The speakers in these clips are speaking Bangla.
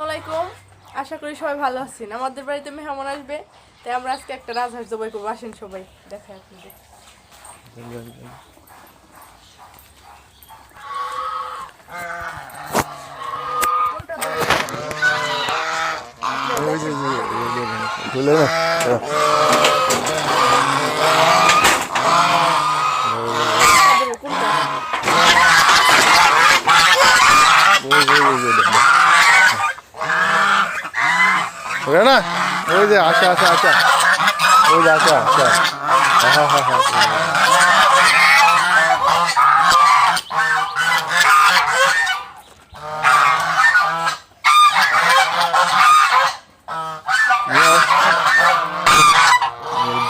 আসসালামাইকুম আশা করি সবাই ভালো আছেন। আমাদের বাড়িতে মেহমান আসবে, তাই আমরা আজকে একটা রাজহাঁস জবাই করব। আসেন সবাই দেখায় আপনাদের। খুলে আপনাদের কোনটা? ওরে না, ওই যে আসা আসা আসা। ওই যে আসা আসা। হ্যাঁ হ্যাঁ হ্যাঁ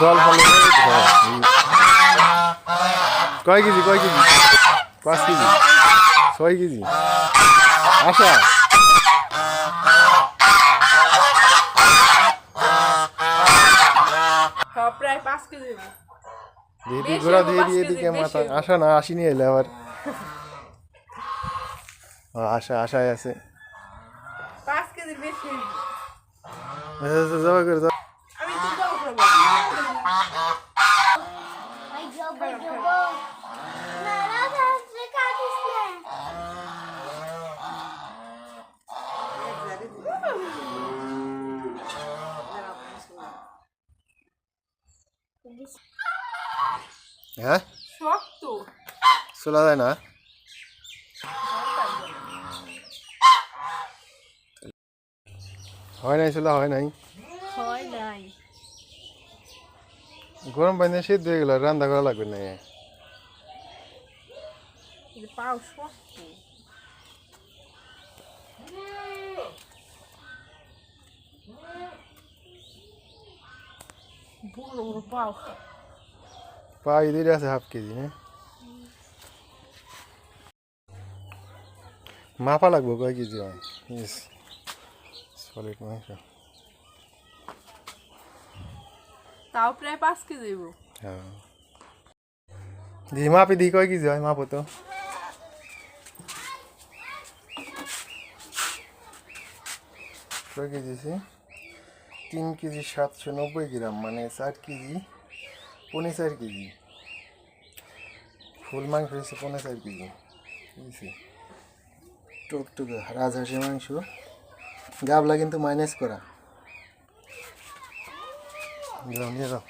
জল ফলে কয় কেজি কয় কেজি? পাঁচ কেজি। ছয় কেজি। আশা হ্যাঁ প্রায় পাঁচ কেজি হবে। দিদি ঘোরা দিয়ে দিয়ে দিকে মাথা আসা না আসিনি এলে আবার। ও, আশা আশায় আছে। জবা করে দাও হ্যাঁ? শক্ত। চলা যায় না? হয় নাই চলা হয় নাই? হয় নাই। গরম পানি শীত হয়ে গেল রান্না করা লাগবে না। পাও শক্ত। বড় বড় পাও পা ইদির আছে হাফ কেজি হ্যাঁ মাপা লাগবো কয় কেজি হয় ইস সলিড মাংস তাও প্রায় পাঁচ কেজি হ্যাঁ দি মাপি দি কয় কেজি হয় মাপো তো কয় কেজি তিন কেজি সাতশো নব্বই গ্রাম মানে চার কেজি পনেরো চার কেজি। ফুল মাংস হয়েছে পনেরো চার কেজি। বুঝছি? টুকটুকে রাজহাঁসের মাংস। গাবলা কিন্তু মাইনাস করা। নিয়ে যাও